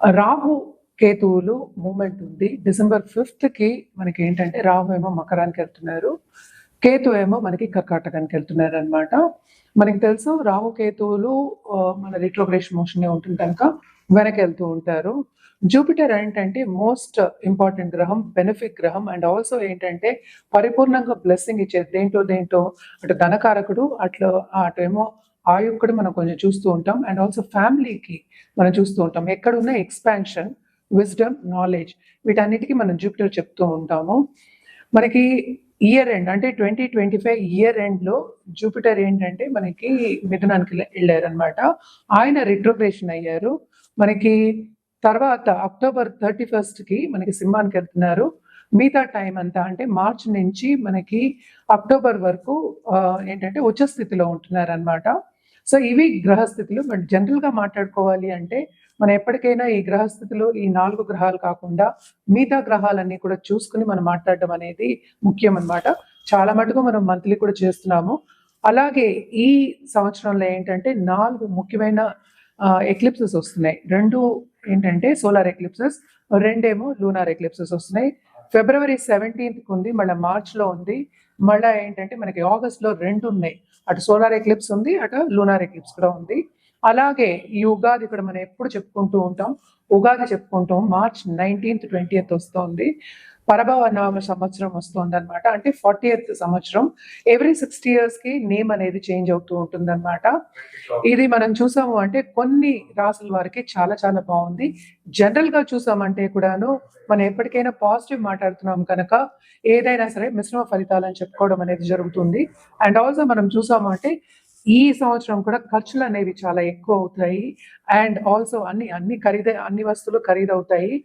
రాహు కేతువులు మూమెంట్ ఉంది. డిసెంబర్ ఫిఫ్త్కి మనకి ఏంటంటే రాహు ఏమో మకరానికి వెళ్తున్నారు. కేతు ఏమో మనకి కర్కాటకానికి వెళ్తున్నారు అనమాట మనకి తెలుసు రాహు కేతువులు మన రిట్రోగ్రేషన్ మోషన్ ఉంటుంది కనుక వెనక్కి వెళ్తూ ఉంటారు. జూపిటర్ ఏంటంటే మోస్ట్ ఇంపార్టెంట్ గ్రహం బెనిఫిట్ గ్రహం అండ్ ఆల్సో ఏంటంటే పరిపూర్ణంగా బ్లెస్సింగ్ ఇచ్చేది దేంటో దేంటో అటు ధనకారకుడు అట్లా అటు ఏమో ఆ కూడా మనం కొంచెం చూస్తూ ఉంటాం. అండ్ ఆల్సో ఫ్యామిలీకి మనం చూస్తూ ఉంటాం. ఎక్కడున్న ఎక్స్పాన్షన్ విజ్డమ్ నాలెడ్జ్ వీటన్నిటికీ మనం జూపిటర్ చెప్తూ ఉంటాము. మనకి ఇయర్ ఎండ్ అంటే ట్వంటీ ట్వంటీ ఫైవ్ ఇయర్ ఎండ్లో జూపిటర్ ఏంటంటే మనకి మిథునానికి వెళ్ళారనమాట ఆయన రిట్రోగ్రేషన్ అయ్యారు. మనకి తర్వాత అక్టోబర్ థర్టీ ఫస్ట్కి మనకి సింహానికి వెళ్తున్నారు. మిగతా టైం అంతా అంటే మార్చ్ నుంచి మనకి అక్టోబర్ వరకు ఏంటంటే ఉచ్చ స్థితిలో ఉంటున్నారు అనమాట సో ఇవి గ్రహస్థితులు. బట్ జనరల్గా మాట్లాడుకోవాలి అంటే మనం ఎప్పటికైనా ఈ గ్రహస్థితిలో ఈ నాలుగు గ్రహాలు కాకుండా మిగతా గ్రహాలన్నీ కూడా చూసుకుని మనం మాట్లాడడం అనేది ముఖ్యం అన్నమాట చాలా మటుకు మనం మంత్లీ కూడా చేస్తున్నాము. అలాగే ఈ సంవత్సరంలో ఏంటంటే నాలుగు ముఖ్యమైన ఎక్లిప్సెస్ వస్తున్నాయి. రెండు ఏంటంటే సోలార్ ఎక్లిప్సెస్ రెండేమో లూనార్ ఎక్లిప్సెస్ వస్తున్నాయి. ఫిబ్రవరి సెవెంటీన్త్ ఉంది మళ్ళీ మార్చ్లో ఉంది. మళ్ళీ ఏంటంటే మనకి ఆగస్ట్లో రెండు ఉన్నాయి. అటు సోలార్ ఎక్లిప్స్ ఉంది అటు లూనార్ ఎక్లిప్స్ కూడా ఉంది. అలాగే ఈ ఉగాది ఇక్కడ మనం ఎప్పుడు చెప్పుకుంటూ ఉంటాం? ఉగాది చెప్పుకుంటాం మార్చ్ నైన్టీన్త్ ట్వంటీయత్ వస్తోంది. పరభవ నామ సంవత్సరం వస్తుంది అనమాట అంటే ఫార్టీ సంవత్సరం. ఎవ్రీ సిక్స్టీ ఇయర్స్కి నేమ్ అనేది చేంజ్ అవుతూ ఉంటుంది ఇది మనం చూసాము అంటే కొన్ని రాసుల వారికి చాలా చాలా బాగుంది. జనరల్గా చూసామంటే కూడాను మనం ఎప్పటికైనా పాజిటివ్ మాట్లాడుతున్నాం కనుక ఏదైనా సరే మిశ్రమ ఫలితాలు అని చెప్పుకోవడం అనేది జరుగుతుంది. అండ్ ఆల్సో మనం చూసాము అంటే ఈ సంవత్సరం కూడా ఖర్చులు అనేవి చాలా ఎక్కువ అవుతాయి. అండ్ ఆల్సో అన్ని అన్ని ఖరీద అన్ని వస్తువులు ఖరీదవుతాయి.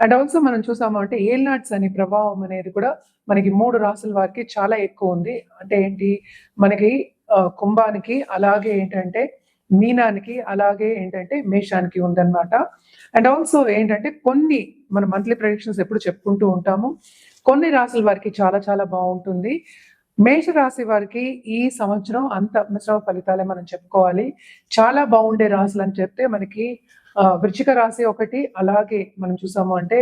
అండ్ ఆల్సో మనం చూసాము అంటే ఏల్నాట్స్ అనే ప్రభావం అనేది కూడా మనకి మూడు రాసుల వారికి చాలా ఎక్కువ ఉంది. అంటే ఏంటి? మనకి కుంభానికి అలాగే ఏంటంటే మీనానికి అలాగే ఏంటంటే మేషానికి ఉందన్నమాట. అండ్ ఆల్సో ఏంటంటే కొన్ని మన మంత్లీ ప్రొడిక్షన్స్ ఎప్పుడు చెప్పుకుంటూ ఉంటాము. కొన్ని రాసుల వారికి చాలా చాలా బాగుంటుంది. మేష రాశి వారికి ఈ సంవత్సరం అంత మిశ్రమ ఫలితాలే మనం చెప్పుకోవాలి. చాలా బాగుండే రాశులు అని చెప్తే మనకి ఆ, రాశి ఒకటి అలాగే మనం చూసాము అంటే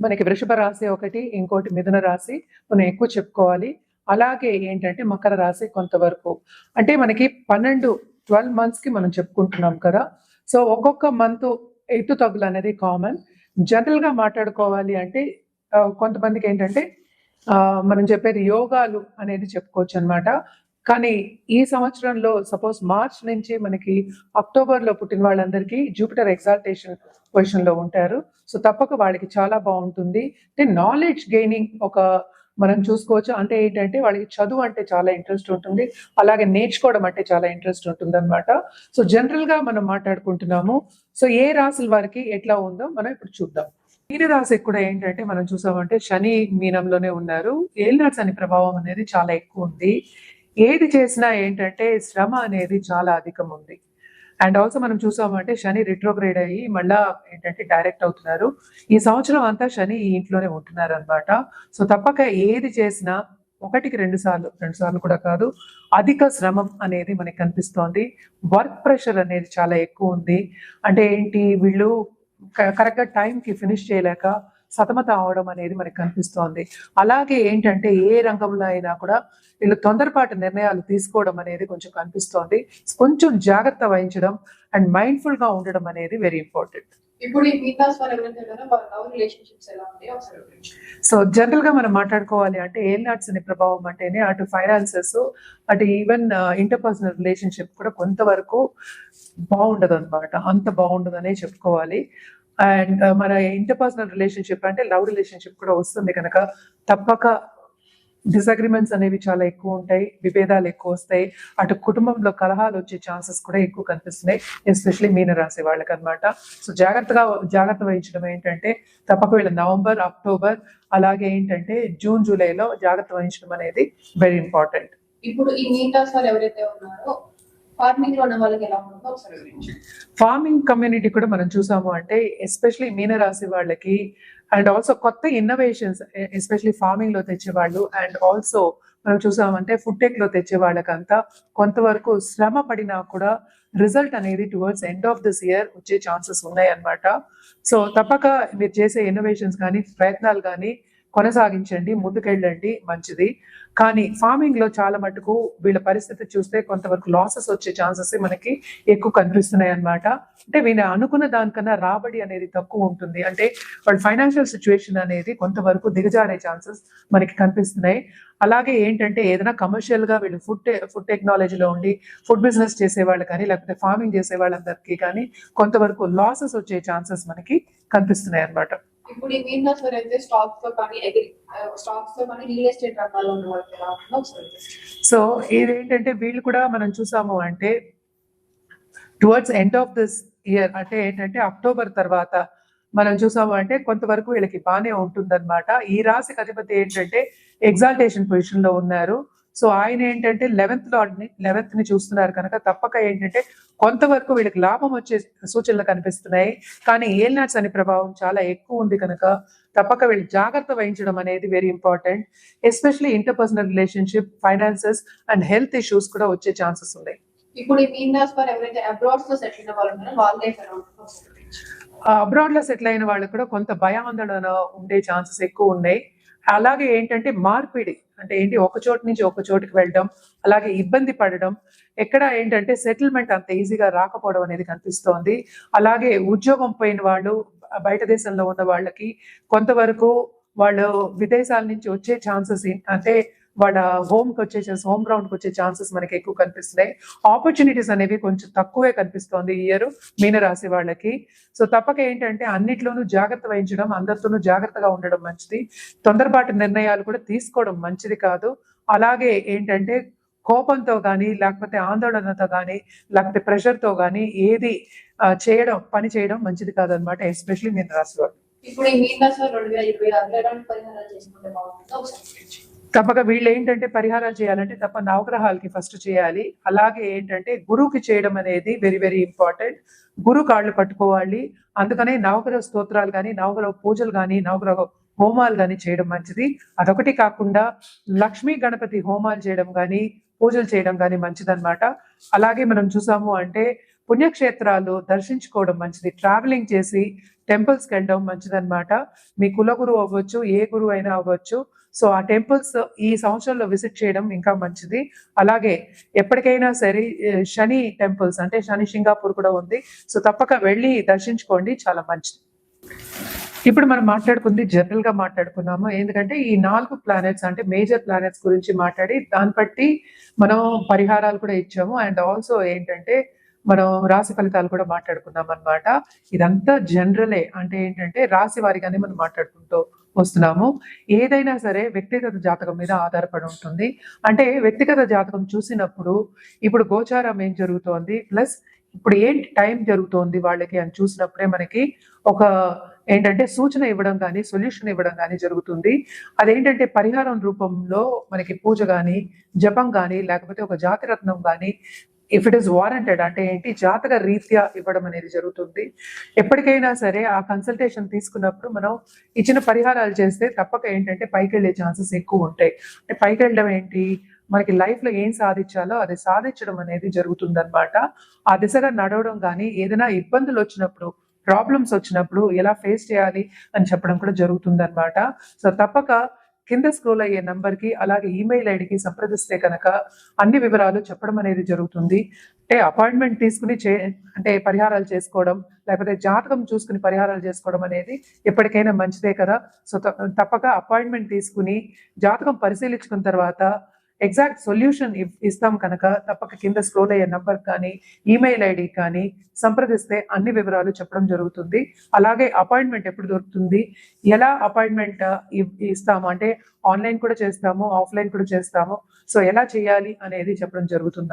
మనకి వృషభ రాశి ఒకటి ఇంకోటి మిథున రాశి మనం ఎక్కువ చెప్పుకోవాలి. అలాగే ఏంటంటే మకర రాశి కొంతవరకు. అంటే మనకి పన్నెండు ట్వెల్వ్ మంత్స్కి మనం చెప్పుకుంటున్నాం కదా. సో ఒక్కొక్క మంత్ ఎత్తు తగులు అనేది కామన్ జనరల్గా మాట్లాడుకోవాలి అంటే కొంతమందికి ఏంటంటే మనం చెప్పేది యోగాలు అనేది చెప్పుకోవచ్చు అన్నమాట కానీ ఈ సంవత్సరంలో సపోజ్ మార్చ్ నుంచి మనకి అక్టోబర్లో పుట్టిన వాళ్ళందరికీ జూపిటర్ ఎగ్జాల్టేషన్ పొజిషన్లో ఉంటారు. సో తప్పక వాళ్ళకి చాలా బాగుంటుంది. దెన్ నాలెడ్జ్ గెయినింగ్ ఒక మనం చూసుకోవచ్చు. అంటే ఏంటంటే వాళ్ళకి చదువు అంటే చాలా ఇంట్రెస్ట్ ఉంటుంది. అలాగే నేర్చుకోవడం అంటే చాలా ఇంట్రెస్ట్ ఉంటుంది అనమాట సో జనరల్గా మనం మాట్లాడుకుంటున్నాము. సో ఏ రాశుల వారికి ఎట్లా ఉందో మనం ఇప్పుడు చూద్దాం. మీనరాశి కూడా ఏంటంటే మనం చూసామంటే శని మీనంలోనే ఉన్నారు. ఏలినాడు అనే ప్రభావం అనేది చాలా ఎక్కువ ఉంది. ఏది చేసినా ఏంటంటే శ్రమ అనేది చాలా అధికం ఉంది అండ్ ఆల్సో మనం చూసామంటే శని రిట్రోగ్రేడ్ అయ్యి మళ్ళా ఏంటంటే డైరెక్ట్ అవుతున్నారు. ఈ సంవత్సరం అంతా శని ఈ ఇంట్లోనే ఉంటున్నారు అనమాట సో తప్పక ఏది చేసినా ఒకటికి రెండు సార్లు రెండు సార్లు కూడా కాదు అధిక శ్రమం అనేది మనకి కనిపిస్తోంది. వర్క్ ప్రెషర్ అనేది చాలా ఎక్కువ ఉంది. అంటే ఏంటి వీళ్ళు కరెక్ట్గా టైం కి ఫినిష్ చేయలేక సతమత అవడం అనేది మనకి కనిపిస్తోంది. అలాగే ఏంటంటే ఏ రంగంలో అయినా కూడా వీళ్ళు తొందరపాటు నిర్ణయాలు తీసుకోవడం అనేది కొంచెం కనిపిస్తోంది. కొంచెం జాగ్రత్త వహించడం అండ్ మైండ్ఫుల్గా ఉండడం అనేది వెరీ ఇంపార్టెంట్. ఇప్పుడు సో జనరల్గా మనం మాట్లాడుకోవాలి అంటే ఏల్ నాట్స్ అనే ప్రభావం అంటేనే అటు ఫైనాన్సెస్ అటు ఈవెన్ ఇంటర్పర్సనల్ రిలేషన్షిప్ కూడా కొంతవరకు బాగుండదు అనమాట అంత బాగుండదనే చెప్పుకోవాలి. అండ్ uh, మన ఇంటర్పర్సనల్ రిలేషన్షిప్ అంటే లవ్ రిలేషన్షిప్ కూడా వస్తుంది కనుక తప్పక డిసగ్రిమెంట్స్ అనేవి చాలా ఎక్కువ ఉంటాయి విభేదాలు ఎక్కువ వస్తాయి. అటు కుటుంబంలో కలహాలు వచ్చే ఛాన్సెస్ కూడా ఎక్కువ కనిపిస్తున్నాయి ఎస్పెషలీ మీన రాసే వాళ్ళకి అనమాట సో జాగ్రత్తగా జాగ్రత్త వహించడం ఏంటంటే తప్పక వీళ్ళ నవంబర్ అక్టోబర్ అలాగే ఏంటంటే జూన్ జూలైలో జాగ్రత్త వహించడం అనేది వెరీ ఇంపార్టెంట్ ఇప్పుడు ఈ మీతాస్ వారు ఎవరైతే ఉన్నారో ఫార్మింగ్లో ఉన్న వాళ్ళకి ఎలా ఉంటుందో ఒకసారి ఫార్మింగ్ కమ్యూనిటీ కూడా మనం చూసాము అంటే ఎస్పెషలీ మీనరాశి వాళ్ళకి అండ్ ఆల్సో కొత్త ఇన్నోవేషన్స్ ఎస్పెషలీ ఫార్మింగ్లో తెచ్చే వాళ్ళు అండ్ ఆల్సో మనం చూసామంటే ఫుడ్ టెక్లో తెచ్చే వాళ్ళకంతా కొంతవరకు శ్రమ పడినా కూడా రిజల్ట్ అనేది towards end of this year వచ్చే ఛాన్సెస్ ఉన్నాయి అన్నమాట సో తప్పక మీరు చేసే ఇన్నోవేషన్స్ కానీ ప్రయత్నాలు కానీ కొనసాగించండి ముందుకెళ్ళండి మంచిది. కానీ ఫార్మింగ్లో చాలా మటుకు వీళ్ళ పరిస్థితి చూస్తే కొంతవరకు లాసెస్ వచ్చే ఛాన్సెస్ మనకి ఎక్కువ కనిపిస్తున్నాయి అన్నమాట. అంటే వీళ్ళ అనుకున్న దానికన్నా రాబడి అనేది తక్కువ ఉంటుంది. అంటే వాళ్ళ ఫైనాన్షియల్ సిచ్యువేషన్ అనేది కొంతవరకు దిగజారే ఛాన్సెస్ మనకి కనిపిస్తున్నాయి. అలాగే ఏంటంటే ఏదైనా కమర్షియల్గా వీళ్ళు ఫుడ్ ఫుడ్ టెక్నాలజీలో ఉండి ఫుడ్ బిజినెస్ చేసే వాళ్ళు కానీ లేకపోతే ఫార్మింగ్ చేసే వాళ్ళందరికీ కానీ కొంతవరకు లాసెస్ వచ్చే ఛాన్సెస్ మనకి కనిపిస్తున్నాయి అన్నమాట. ఇప్పుడు ఈ మీతాస్ వారు అయితే స్టాక్స్తో కానీ అగ్రి స్టాక్స్తో కానీ రియల్ ఎస్టేట్ రంగాల్లో ఉన్న వాళ్ళకి ఎలా ఉంటుందో సో ఇదేంటంటే వీళ్ళు కూడా మనం చూసాము అంటే towards end of this year అంటే ఏంటంటే అక్టోబర్ తర్వాత మనం చూసాము అంటే కొంతవరకు వీళ్ళకి బాగానే ఉంటుందన్నమాట. ఈ రాశికి అధిపతి ఏంటంటే ఎగ్జాల్టేషన్ పొజిషన్లో ఉన్నారు. సో ఆయన ఏంటంటే లెవెన్త్లో లెవెన్త్ని చూస్తున్నారు కనుక తప్పక ఏంటంటే కొంతవరకు వీళ్ళకి లాభం వచ్చే సూచనలు కనిపిస్తున్నాయి. కానీ ఏల్నాట్స్ అనే ప్రభావం చాలా ఎక్కువ ఉంది కనుక తప్పక వీళ్ళు జాగ్రత్త వహించడం అనేది very important especially interpersonal relationship finances and health issues కూడా వచ్చే ఛాన్సెస్ ఉన్నాయి. ఇప్పుడు ఈ ఎవరైతే అబ్రాడ్స్లో సెటిల్ అయిన వాళ్ళు ఉన్నారో లైఫ్ అబ్రాడ్లో సెటిల్ అయిన వాళ్ళకి కూడా కొంత భయాందోళన ఉండే ఛాన్సెస్ ఎక్కువ ఉన్నాయి. అలాగే ఏంటంటే మార్పిడి అంటే ఏంటి ఒక చోటు నుంచి ఒక చోటుకి వెళ్ళడం అలాగే ఇబ్బంది పడడం ఎక్కడ ఏంటంటే సెటిల్మెంట్ అంత ఈజీగా రాకపోవడం అనేది కనిపిస్తోంది. అలాగే ఉద్యోగం పోయిన వాళ్ళు బయట దేశంలో ఉన్న వాళ్ళకి కొంతవరకు వాళ్ళు విదేశాల నుంచి వచ్చే ఛాన్సెస్ అంటే వాళ్ళ హోమ్కి వచ్చే హోమ్ గ్రౌండ్కి వచ్చే ఛాన్సెస్ మనకి ఎక్కువ కనిపిస్తున్నాయి. ఆపర్చునిటీస్ అనేవి కొంచెం తక్కువే కనిపిస్తోంది ఈ ఇయర్ మీనరాశి వాళ్ళకి. సో తప్పక ఏంటంటే అన్నిట్లోనూ జాగ్రత్త వహించడం అందరితోనూ జాగ్రత్తగా ఉండడం మంచిది. తొందరపాటు నిర్ణయాలు కూడా తీసుకోవడం మంచిది కాదు. అలాగే ఏంటంటే కోపంతో కానీ లేకపోతే ఆందోళనతో కానీ లేకపోతే ప్రెషర్తో కానీ ఏది చేయడం పని చేయడం మంచిది కాదనమాట ఎస్పెషల్లీ మీనరాశి వాళ్ళు. ఇప్పుడు ఈ మీనరాశి రెండు వేల ఇరవై ఆరులో ఎలాంటి పరిహారాలు చేసుకుంటే బాగుంటుందో? తప్పక వీళ్ళు ఏంటంటే పరిహారాలు చేయాలంటే తప్ప నవగ్రహాలకి ఫస్ట్ చేయాలి. అలాగే ఏంటంటే గురువుకి చేయడం అనేది వెరీ వెరీ ఇంపార్టెంట్ గురు కాళ్ళు పట్టుకోవాలి. అందుకనే నవగ్రహ స్తోత్రాలు కానీ నవగ్రహ పూజలు కానీ నవగ్రహ హోమాలు కానీ చేయడం మంచిది. అదొకటి కాకుండా లక్ష్మీ గణపతి హోమాలు చేయడం కానీ పూజలు చేయడం కానీ మంచిదన్నమాట. అలాగే మనం చూసాము అంటే పుణ్యక్షేత్రాలు దర్శించుకోవడం మంచిది. ట్రావెలింగ్ చేసి టెంపుల్స్కి వెళ్ళడం మంచిదన్నమాట. మీ కుల గురువు అవ్వచ్చు ఏ గురువు అయినా అవ్వచ్చు. సో ఆ టెంపుల్స్ ఈ సంవత్సరంలో విజిట్ చేయడం ఇంకా మంచిది. అలాగే ఎప్పటికైనా సరే శని టెంపుల్స్ అంటే శని సింగాపూర్ కూడా ఉంది. సో తప్పక వెళ్ళి దర్శించుకోండి. చాలా మంచిది. ఇప్పుడు మనం మాట్లాడుకుంది జనరల్గా మాట్లాడుకున్నాము. ఎందుకంటే ఈ నాలుగు ప్లానెట్స్ అంటే మేజర్ ప్లానెట్స్ గురించి మాట్లాడి దాన్ని బట్టి మనం పరిహారాలు కూడా ఇచ్చాము. అండ్ ఆల్సో ఏంటంటే మనం రాశి ఫలితాలు కూడా మాట్లాడుకున్నాం అన్నమాట ఇదంతా జనరలే అంటే ఏంటంటే రాశి వారిగానే మనం మాట్లాడుకుంటూ వస్తున్నాము. ఏదైనా సరే వ్యక్తిగత జాతకం మీద ఆధారపడి ఉంటుంది. అంటే వ్యక్తిగత జాతకం చూసినప్పుడు ఇప్పుడు గోచారం ఏం జరుగుతోంది? ప్లస్ ఇప్పుడు ఏంటి టైం జరుగుతోంది వాళ్ళకి అని చూసినప్పుడే మనకి ఒక ఏంటంటే సూచన ఇవ్వడం కానీ సొల్యూషన్ ఇవ్వడం కానీ జరుగుతుంది. అదేంటంటే పరిహారం రూపంలో మనకి పూజ కానీ జపం కానీ లేకపోతే ఒక జాతిరత్నం కానీ ఇఫ్ ఇట్ ఇస్ వారంటెడ్ అంటే ఏంటి? జాతక రీత్యా ఇవ్వడం అనేది జరుగుతుంది. ఎప్పటికైనా సరే ఆ కన్సల్టేషన్ తీసుకున్నప్పుడు మనం ఇచ్చిన పరిహారాలు చేస్తే తప్పక ఏంటంటే పైకి వెళ్ళే ఛాన్సెస్ ఎక్కువ ఉంటాయి. అంటే పైకి వెళ్ళడం ఏంటి? మనకి లైఫ్లో ఏం సాధించాలో అది సాధించడం అనేది జరుగుతుంది ఆ దిశగా నడవడం కానీ ఏదైనా ఇబ్బందులు వచ్చినప్పుడు ప్రాబ్లమ్స్ వచ్చినప్పుడు ఎలా ఫేస్ చేయాలి అని చెప్పడం కూడా జరుగుతుంది సో తప్పక కింద స్క్రోల్ అయ్యే నంబర్కి అలాగే ఈమెయిల్ ఐడికి సంప్రదిస్తే కనుక అన్ని వివరాలు చెప్పడం అనేది జరుగుతుంది. అంటే అపాయింట్మెంట్ తీసుకుని చే అంటే పరిహారాలు చేసుకోవడం లేకపోతే జాతకం చూసుకుని పరిహారాలు చేసుకోవడం అనేది ఎప్పటికైనా మంచిదే కదా. సో తప్పక అపాయింట్మెంట్ తీసుకుని జాతకం పరిశీలించుకున్న తర్వాత ఎగ్జాక్ట్ సొల్యూషన్ ఇస్తాం కనుక తప్పక కింద స్క్రోల్ అయ్యే నంబర్ కానీ ఈమెయిల్ ఐడి కానీ సంప్రదిస్తే అన్ని వివరాలు చెప్పడం జరుగుతుంది. అలాగే అపాయింట్మెంట్ ఎప్పుడు దొరుకుతుంది? ఎలా అపాయింట్మెంట్ ఇస్తాము? అంటే ఆన్లైన్ కూడా చేస్తాము ఆఫ్లైన్ కూడా చేస్తాము. సో ఎలా చేయాలి అనేది చెప్పడం జరుగుతుంది